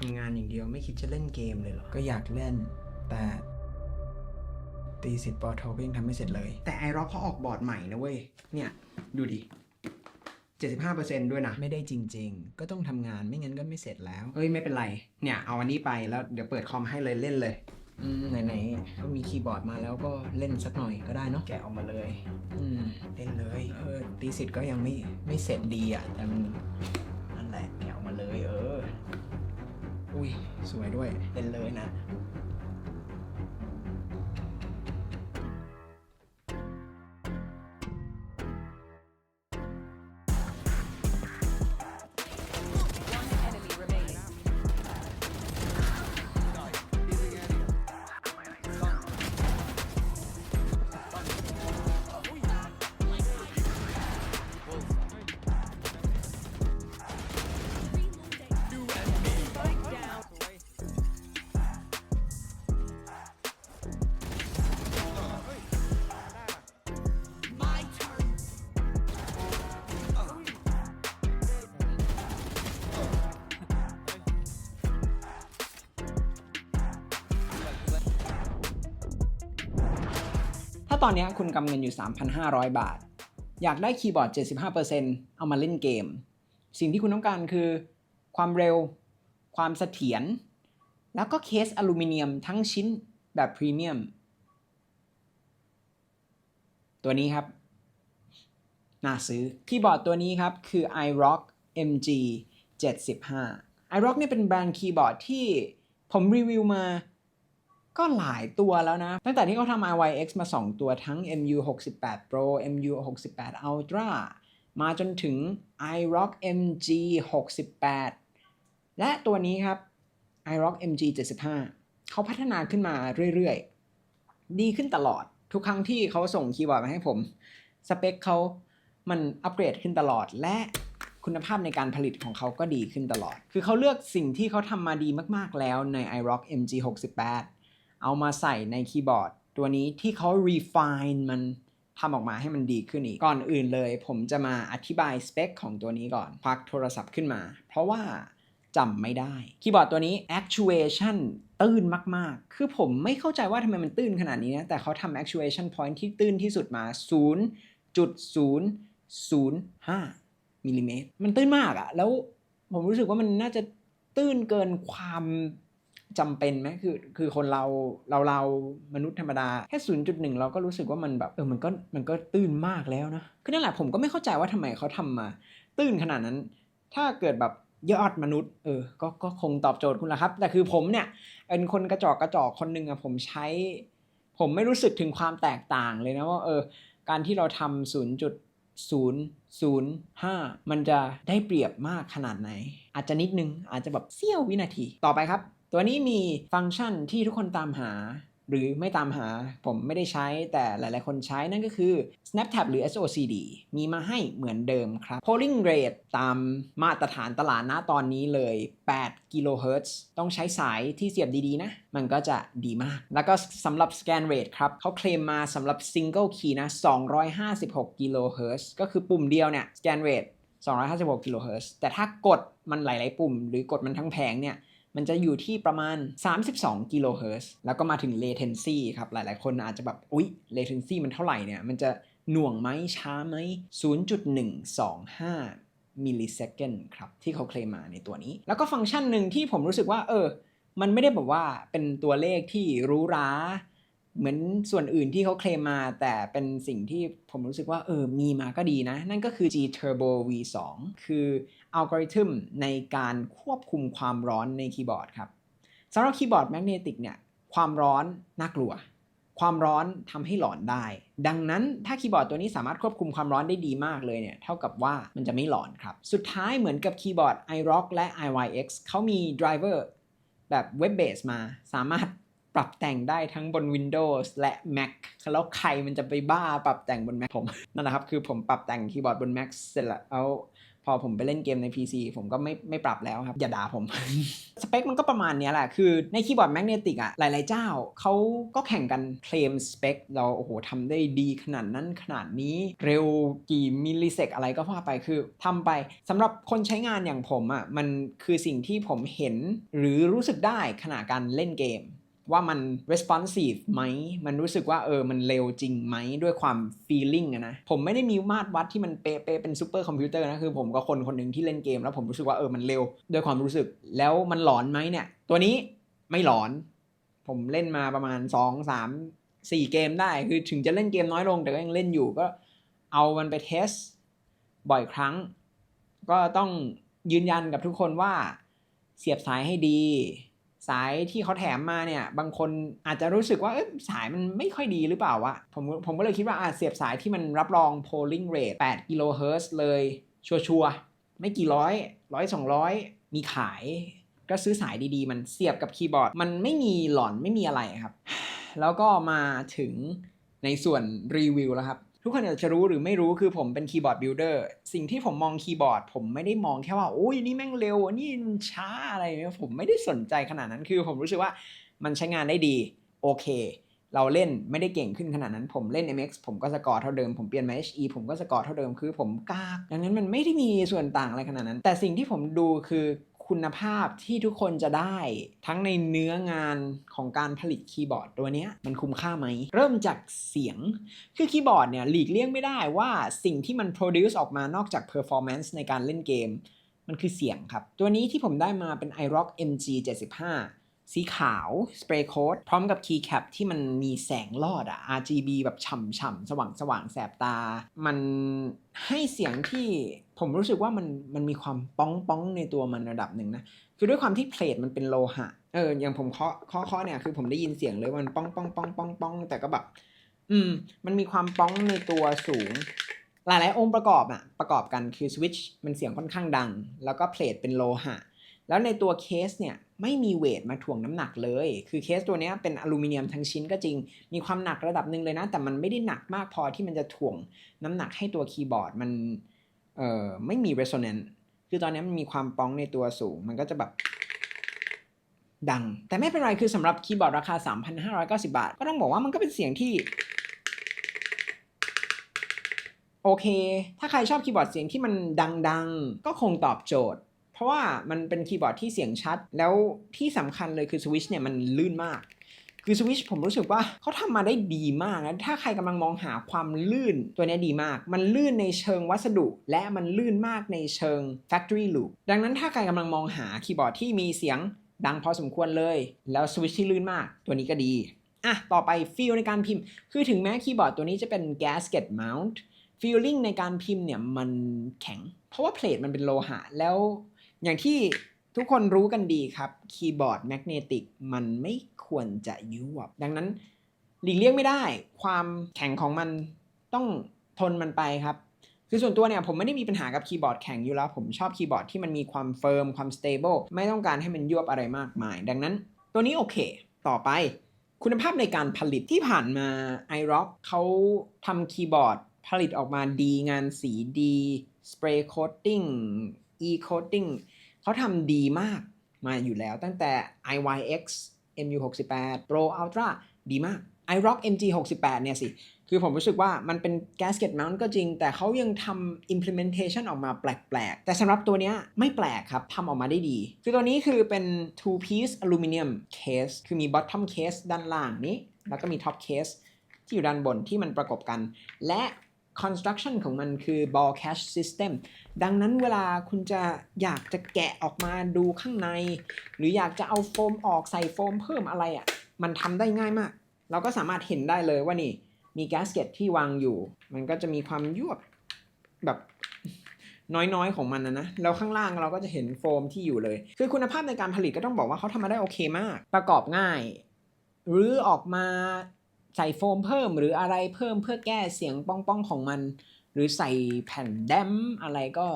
ทำงานอย่างเดียวไม่คิดจะเล่นเกมเลยเหรอ ก็อยากเล่น แต่ตีสิทธิ์ปอโทก็ยังทำไม่เสร็จเลย แต่ไอร็อกเขาออกบอร์ดใหม่นะเว้ย เนี่ย ดูดิ 75%ด้วยนะ ไม่ได้จริง ๆ ก็ต้องทำงานไม่งั้นก็ไม่เสร็จแล้ว เอ้ยไม่เป็นไร เนี่ยเอาอันนี้ไปแล้วเดี๋ยวเปิดคอมให้เลยเล่นเลย อืมไหนๆก็มีคีย์บอร์ดมาแล้วก็เล่นสักหน่อยก็ได้เนาะ แกะออกมาเลย อืมเล่นเลย เออตีสิทธิ์ก็ยังไม่ไม่เสร็จดีอะแต่มัน สวยด้วยเป็นเลยนะ ตอนนี้คุณกำเงินอยู่ 3,500 บาท อยากได้คีย์บอร์ด 75%เอามาเล่นเกม สิ่งที่คุณต้องการคือ ความเร็ว ความเสถียร แล้วก็เคสอลูมิเนียมทั้งชิ้นแบบพรีเมียม ตัวนี้ครับ น่าซื้อ คีย์บอร์ดตัวนี้ครับ คือ iRock MG 75 iRock เนี่ยเป็นแบรนด์คีย์บอร์ดที่ผมรีวิวมา ก็หลายตัวแล้วนะ ตั้งแต่ที่เขาทำ IYX มา 2 ตัวทั้ง MU 68 Pro MU 68 Ultra มาจนถึง iRock MG 68 และตัวนี้ครับ iRock MG 75 เขาพัฒนาขึ้นมาเรื่อยๆ ดีขึ้นตลอด ทุกครั้งที่เขาส่งคีย์บอร์ดมาให้ผม สเปคเขามันอัปเกรดขึ้นตลอด และคุณภาพในการผลิตของเขาก็ดีขึ้นตลอด คือเขาเลือกสิ่งที่เขาทำมาดีมากๆแล้วใน iRock MG 68 เอามาใส่ในคีย์บอร์ด ตัวนี้ที่เขา refine มันทำออกมาให้มันดีขึ้นอีก ก่อนอื่นเลย ผมจะมาอธิบายสเปคของตัวนี้ก่อนควักโทรศัพท์ขึ้นมา เพราะว่าจำไม่ได้ คีย์บอร์ดตัวนี้ actuation ตื้นมาก ๆ คือผมไม่เข้าใจว่าทำไมมันตื้นขนาดนี้นะ แต่เขาทำ actuation point ที่ตื้นที่สุดมา 0.005มิลลิเมตร มันตื้นมากอะแล้วผมรู้สึกว่ามันน่าจะตื้นเกินความ จำเป็นไหมคือคือคนเราเราเรามนุษย์ธรรมดาแค่0.1เราก็รู้สึกว่ามันแบบเออมันก็มันก็ตื้นมากแล้วนะคือนั่นแหละผมก็ไม่เข้าใจว่าทำไมเขาทำมา ตื้นขนาดนั้น ถ้าเกิดแบบยอดมนุษย์เออก็ก็คงตอบโจทย์คุณละครับ แต่คือผมเนี่ยเป็นคนกระจอกกระจอกคนหนึ่งอะผมใช้ ผมไม่รู้สึกถึงความแตกต่างเลยนะว่าเออการที่เราทำศูนย์จุดศูนย์ศูนย์ห้ามันจะได้เปรียบมากขนาดไหน อาจจะนิดนึงอาจจะแบบเสี้ยววินาทีต่อไปครับ ตัวนี้มีฟังก์ชันที่ทุกคนตามหา หรือไม่ตามหาผมไม่ได้ใช้แต่หลายๆ คนใช้นั่นก็คือ SnapTab หรือ SOCD มีมาให้เหมือนเดิมครับ Polling rate ตามมาตรฐานตลาดณตอนนี้เลย 8 กิโลเฮิรตซ์ต้องใช้สายที่เสียบดีๆ นะ มันก็จะดีมาก แล้วก็สำหรับ scan rate ครับเขาเคลมมาสำหรับ single key นะ 256 กิโลเฮิรตซ์ก็คือปุ่มเดียวเนี่ย scan rate 256 กิโลเฮิรตซ์แต่ถ้ากดมันหลาย ๆ ปุ่ม หรือกดมันทั้งแผงเนี่ย มันจะอยู่ที่ประมาณ 32กิโลเฮิรตซ์แล้วก็มาถึง latency ครับ หลายๆ คนอาจจะแบบ อุ๊ย latency มันเท่าไหร่เนี่ย มันจะหน่วงไหมช้าไหม 0.125 มิลลิเซคันครับ ที่เขาเคลมมาในตัวนี้ แล้วก็ฟังก์ชันหนึ่งที่ผมรู้สึกว่า เออ มันไม่ได้แบบว่าเป็นตัวเลขที่รู้ร้า เหมือนส่วนอื่นที่เขาเคลมมา แต่เป็นสิ่งที่ผมรู้สึกว่าเออมีมาก็ดีนะ นั่นก็คือ G Turbo V2 คืออัลกอริทึมในการควบคุมความร้อนในคีย์บอร์ดครับสำหรับคีย์บอร์ดแมกเนติกเนี่ยความร้อนน่ากลัว ความร้อนทำให้หลอนได้ ดังนั้นถ้าคีย์บอร์ดตัวนี้สามารถควบคุมความร้อนได้ดีมากเลยเนี่ยเท่ากับว่ามันจะไม่หลอนครับ สุดท้ายเหมือนกับคีย์บอร์ด iRock และ IYX เขามี driver แบบ web based มาสามารถ ปรับแต่งได้ทั้งบน Windows และ Mac แล้วใครมันจะไปบ้าปรับแต่งบน Mac ผม นั่นแหละครับ คือผมปรับแต่งคีย์บอร์ดบน Mac เสร็จแล้วพอผมไปเล่นเกมใน PC ผมก็ไม่ไม่ปรับแล้วครับ อย่าด่าผม สเปคมันก็ประมาณนี้แหละ คือในคีย์บอร์ดแมกเนติกอะหลาย ๆ เจ้าเขาก็แข่งกันเคลมสเปคเราโอ้โหทำได้ดีขนาดนั้นขนาดนี้เร็วกี่มิลลิเซกอะไรก็ว่าไปคือทำไปสำหรับคนใช้งานอย่างผมอะมันคือสิ่งที่ผมเห็นหรือรู้สึกได้ขณะการเล่นเกม ว่ามัน responsive ไหม มันรู้สึกว่าเออมันเร็วจริงไหมด้วยความ feeling อะนะ ผมไม่ได้มีมาตรวัดที่มันเป๊ะเป็นซูเปอร์คอมพิวเตอร์นะ คือผมก็คนคนหนึ่งที่เล่นเกม แล้วผมรู้สึกว่าเออมันเร็วด้วยความรู้สึกแล้วมันหลอนไหมเนี่ย ตัวนี้ไม่หลอน ผมเล่นมาประมาณ 2 3 4 เกมได้ คือถึงจะเล่นเกมน้อยลงแต่ก็ยังเล่นอยู่ก็เอามันไปเทสบ่อยครั้ง ก็ต้องยืนยันกับทุกคนว่าเสียบสายให้ดี สายที่เขาแถมมาเนี่ย บางคนอาจจะรู้สึกว่าสายมันไม่ค่อยดีหรือเปล่าวะ ผมผมก็เลยคิดว่าอาจเสียบสายที่มันรับรอง polling rate 8กิโลเฮิรตซ์เลยชัวร์ๆไม่กี่ร้อยร้อยสองร้อยมีขาย ก็ซื้อสายดีๆ มันเสียบกับคีย์บอร์ด มันไม่มีหลอนไม่มีอะไรครับ แล้วก็มาถึงในส่วนรีวิวแล้วครับ ทุกคนอาจจะรู้หรือไม่รู้คือผมเป็นคีย์บอร์ดบิลดเออร์สิ่งที่ผมมองคีย์บอร์ด ผมไม่ได้มองแค่ว่าโอ้ยนี่แม่งเร็วนี่ช้าอะไรเนี่ยผมไม่ได้สนใจขนาดนั้นคือผมรู้สึกว่ามันใช้งานได้ดีโอเค เราเล่นไม่ได้เก่งขึ้นขนาดนั้น ผมเล่น MX ผมก็สกอร์เท่าเดิม ผมเปลี่ยนมา HE ผมก็สกอร์เท่าเดิมคือผมกากดังนั้นมันไม่ได้มีส่วนต่างอะไรขนาดนั้น แต่สิ่งที่ผมดูคือ คุณภาพที่ทุกคนจะได้ทั้งในเนื้องานของการผลิตคีย์บอร์ดตัวนี้มันคุ้มค่าไหม เริ่มจากเสียง คือคีย์บอร์ดเนี่ยหลีกเลี่ยงไม่ได้ว่าสิ่งที่มัน produce ออกมานอกจาก performance ในการเล่นเกม มันคือเสียงครับ ตัวนี้ที่ผมได้มาเป็น iRock MG 75 สีขาว spray coat พร้อมกับ keycap ที่มันมีแสงลอดอะ RGB แบบฉ่ำๆ สว่างสว่างแสบตา มันให้เสียงที่ผมรู้สึกว่ามันมันมีความป้องป้องในตัวมันระดับหนึ่งนะ คือด้วยความที่เพลทมันเป็นโลหะ เออ อย่างผมเคาะเคาะเคาะเนี่ย คือผมได้ยินเสียงเลยว่ามันป้องป้องป้องป้องป้องแต่ก็แบบ อืม มันมีความป้องในตัวสูงหลายๆองค์ประกอบอะประกอบกันคือสวิตช์มันเสียงค่อนข้างดัง แล้วก็เพลทเป็นโลหะ แล้วในตัวเคสเนี่ยไม่มีเวทมาถ่วงน้ำหนักเลย คือเคสตัวนี้เป็นอลูมิเนียมทั้งชิ้นก็จริง มีความหนักระดับหนึ่งเลยนะ แต่มันไม่ได้หนักมากพอที่มันจะถ่วงน้ำหนักให้ตัวคีย์บอร์ดมันเอ่อไม่มี resonance คือตอนนี้มันมีความป้องในตัวสูง มันก็จะแบบดัง แต่ไม่เป็นไรคือสำหรับคีย์บอร์ดราคา 3,590 บาท ก็ต้องบอกว่ามันก็เป็นเสียงที่โอเค ถ้าใครชอบคีย์บอร์ดเสียงที่มันดัง ๆ ก็คงตอบโจทย์ ราะว่ามันเป็นคีย์บอร์ดที่เสียงชัด แล้วที่สำคัญเลยคือสวิชเนี่ยมันลื่นมาก คือสวิชผมรู้สึกว่าเขาทำมาได้ดีมากนะถ้าใครกำลังมองหาความลื่นตัวนี้ดีมาก มันลื่นในเชิงวัสดุ และมันลื่นมากในเชิง factory loop ดังนั้นถ้าใครกำลังมองหาคีย์บอร์ดที่มีเสียงดังพอสมควรเลย แล้วสวิชที่ลื่นมาก ตัวนี้ก็ดีอะต่อไปฟีลในการพิมพ์ คือถึงแม้คีย์บอร์ดตัวนี้จะเป็น gasket mount feeling ในการพิมพ์เนี่ยมันแข็ง เพราะว่าเพลทมันเป็นโลหะ แล้ว อย่างที่ทุกคนรู้กันดีครับคีย์บอร์ดแมกเนติกมันไม่ควรจะยวบดังนั้นหลีกเลี่ยงไม่ได้ ความแข็งของมันต้องทนมันไปครับ คือส่วนตัวเนี่ยผมไม่ได้มีปัญหากับคีย์บอร์ดแข็งอยู่แล้ว ผมชอบคีย์บอร์ดที่มันมีความเฟิร์มความสเตเบิลไม่ต้องการให้มันยวบอะไรมากมาย ดังนั้น ตัวนี้โอเค ต่อไป คุณภาพในการผลิตที่ผ่านมา iRock เขาทำคีย์บอร์ดผลิตออกมาดีงานสีดี spray coating e e-coating เขาทำดีมากมาอยู่แล้วตั้งแต่ IYX MU68 Pro Ultra ดีมาก iRock MG68 เนี่ยสิ คือผมรู้สึกว่ามันเป็น gasket mount ก็จริง แต่เขายังทำ implementation ออกมาแปลกๆ แต่สำหรับตัวเนี้ยไม่แปลกครับทำออกมาได้ดี คือตัวนี้คือเป็น two piece aluminum case คือมี bottom case ด้านล่างนี้ แล้วก็มี top case ที่อยู่ด้านบนที่มันประกบกัน และ construction ของมันคือ ball catch system ดังนั้นเวลาคุณจะอยากจะแกะออกมาดูข้างใน หรืออยากจะเอาโฟมออกใส่โฟมเพิ่มอะไรอะ่ะ มันทำได้ง่ายมาก เราก็สามารถเห็นได้เลยว่านี่มีแกสเก็ตที่วางอยู่ มันก็จะมีความยวบแบบน้อยๆ ของมันนะนะ แล้วข้างล่างเราก็จะเห็นโฟมที่อยู่เลย คือคุณภาพในการผลิตก็ต้องบอกว่าเขาทำมาได้โอเคมาก ประกอบง่าย หรือออกมา ใส่โฟมเพิ่มหรืออะไรเพิ่มเพื่อแก้เสียงป้องๆของมัน หรือใส่แผ่นแดมอะไรก็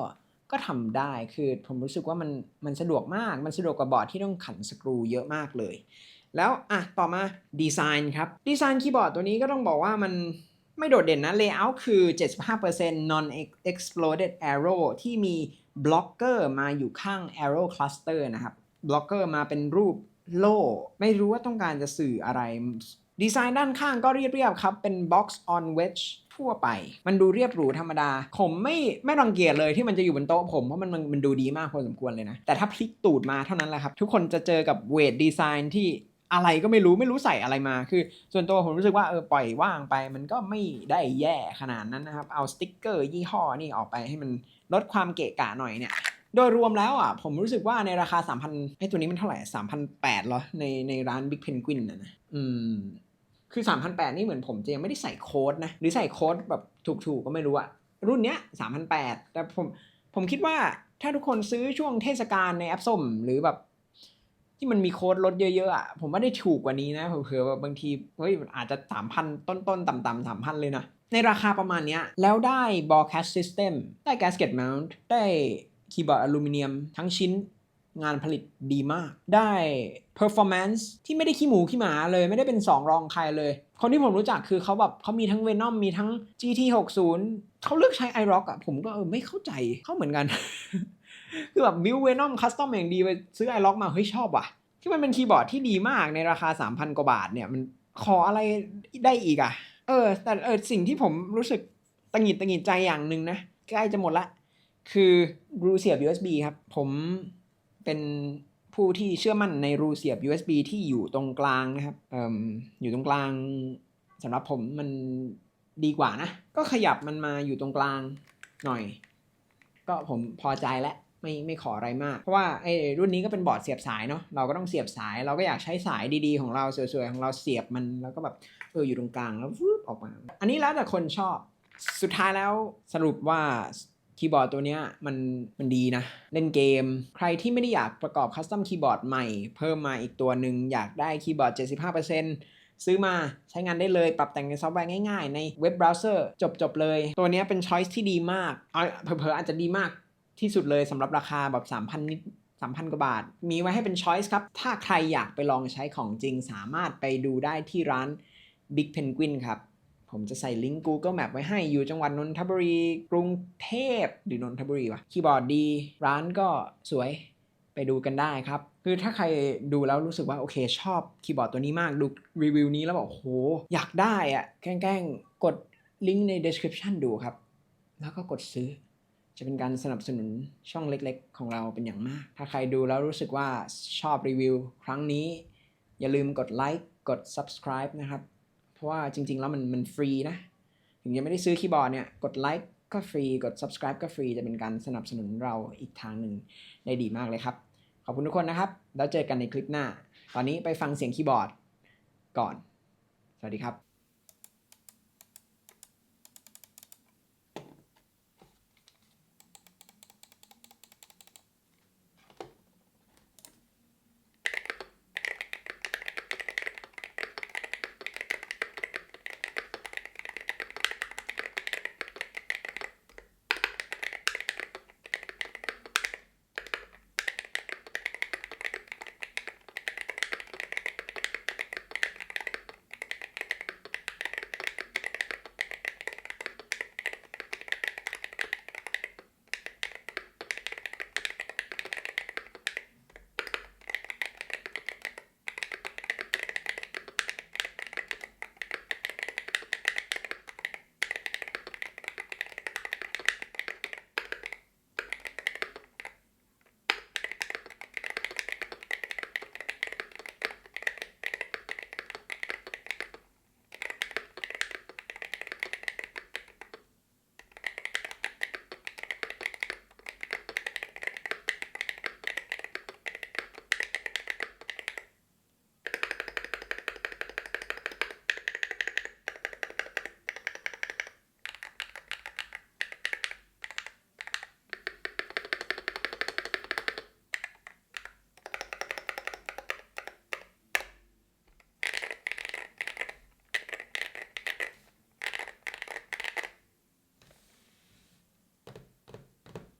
ก็ทำได้คือผมรู้สึกว่ามันมันสะดวกมากมันสะดวกกว่าบอร์ดที่ต้องขันสกรูเยอะมากเลย แล้วอะต่อมาดีไซน์ครับดีไซน์คีย์บอร์ดตัวนี้ก็ต้องบอกว่ามันไม่โดดเด่นนะ layout คือ 75% non exploded arrow ที่มี blocker มาอยู่ข้าง arrow cluster นะครับ blocker มาเป็นรูปโล่ ไม่รู้ว่าต้องการจะสื่ออะไร ดีไซน์ด้านข้างก็เรียบๆครับ เป็น box on wedge ทั่วไป มันดูเรียบหรูธรรมดา ผมไม่ไม่รังเกียจเลยที่มันจะอยู่บนโต๊ะผม เพราะมันมันมันดูดีมากพอสมควรเลยนะ แต่ถ้าพลิกตูดมาเท่านั้นแหละครับ ทุกคนจะเจอกับเวทดีไซน์ที่อะไรก็ไม่รู้ไม่รู้ใส่อะไรมาคือ ส่วนตัวผมรู้สึกว่าเออปล่อยว่างไป มันก็ไม่ได้แย่ขนาดนั้นนะครับเอาสติ๊กเกอร์ยี่ห้อนี่ออกไปให้มันลดความเกะกะหน่อยเนี่ยโดยรวมแล้วอะผมรู้สึกว่าในราคา 3,000ไอ้ตัวนี้มันเท่าไหร่3,800เหรอในในร้าน Big Penguin นะนะอืม คือ3,800นี่เหมือนผมจะยังไม่ได้ใส่โค้ดนะ หรือใส่โค้ดแบบถูกๆก็ไม่รู้อะรุ่นเนี้ย3,800แต่ผมผมคิดว่าถ้าทุกคนซื้อช่วงเทศกาลในแอปส้มหรือแบบที่มันมีโค้ดลดเยอะๆอะผมว่าได้ถูกกว่านี้นะเผื่อแบบบางทีเฮ้ยอาจจะ3,000ต้นๆ ต่ำๆ3,000เลยนะ ในราคาประมาณเนี้ย แล้วได้ broadcast system ได้ gasket mount ได้คีย์บอร์ดอลูมิเนียมทั้งชิ้น งานผลิตดีมาก ได้ performance ที่ไม่ได้ขี้หมูขี้หมาเลย ไม่ได้เป็น 2 รองใครเลย คนที่ผมรู้จักคือเขาแบบเขามีทั้ง Venom มีทั้ง GT 60เขาเลือกใช้ iRock อะผมก็เออไม่เข้าใจเขาเหมือนกัน คือแบบ build Venom custom อย่างดีไปซื้อ iRock มาเฮ้ยชอบว่ะ ที่มันเป็นคีย์บอร์ดที่ดีมากในราคา 3,000 กว่าบาทเนี่ยมันขออะไรได้อีกอะเออ แต่เออสิ่งที่ผมรู้สึกตังหิดตังหิดใจอย่างหนึ่งนะใกล้จะหมดละคือรูเสียบ USB ครับ ผม เป็นผู้ที่เชื่อมั่นในรูเสียบ USB ที่อยู่ตรงกลางนะครับออยู่ตรงกลางสำหรับผมมันดีกว่านะ ก็ขยับมันมาอยู่ตรงกลางหน่อย ก็ผมพอใจแล้วไม่ไม่ขออะไรมาก เพราะว่าไอ้รุ่นนี้ก็เป็นบอร์ดเสียบสายเนาะเราก็ต้องเสียบสาย เราก็อยากใช้สายดีๆ ของเราสวยๆของเราเสียบมันแล้วก็แบบเอออยู่ตรงกลางแล้ววืบออกมา อันนี้แล้วแต่คนชอบสุดท้ายแล้วสรุปว่า คีย์บอร์ดตัวเนี้ยมันมันดีนะ เล่นเกม ใครที่ไม่ได้อยากประกอบคัสตอมคีย์บอร์ดใหม่ เพิ่มมาอีกตัวหนึ่งอยากได้คีย์บอร์ด 75%ซื้อมาใช้งานได้เลยปรับแต่งในซอฟต์แวร์ง่าย ๆ ในเว็บเบราว์เซอร์จบๆเลย ตัวเนี้ยเป็นช้อยส์ที่ดีมากเอาเผลอๆอาจจะดีมากที่สุดเลยสำหรับราคาแบบ 3,000นิด3,000 กว่าบาท มีไว้ให้เป็นช้อยส์ครับ ถ้าใครอยากไปลองใช้ของจริงสามารถไปดูได้ที่ร้าน Big Penguin ครับ ผมจะใส่ลิงก์ Google Map ไว้ให้อยู่จังหวัดนนทบุรีกรุงเทพหรือนนทบุรีวะคีย์บอร์ดดี ร้านก็สวยไปดูกันได้ครับ คือถ้าใครดูแล้วรู้สึกว่าโอเคชอบคีย์บอร์ดตัวนี้มากดูรีวิวนี้แล้วบอกโหอยากได้อะแกล้งกดลิงก์ใน description ดูครับ แล้วก็กดซื้อ จะเป็นการสนับสนุนช่องเล็กๆ ของเราเป็นอย่างมาก ถ้าใครดูแล้วรู้สึกว่าชอบรีวิว ครั้งนี้ อย่าลืมกดไลค์กด subscribe นะครับ ว่าจริง ๆ แล้วมันมันฟรีนะ ถึงยังไม่ได้ซื้อคีย์บอร์ดเนี่ย กดไลค์ก็ฟรี กด subscribe ก็ฟรี จะเป็นการสนับสนุนเราอีกทางหนึ่งได้ดีมากเลยครับ ขอบคุณทุกคนนะครับ แล้วเจอกันในคลิปหน้า ตอนนี้ไปฟังเสียงคีย์บอร์ดก่อน สวัสดีครับ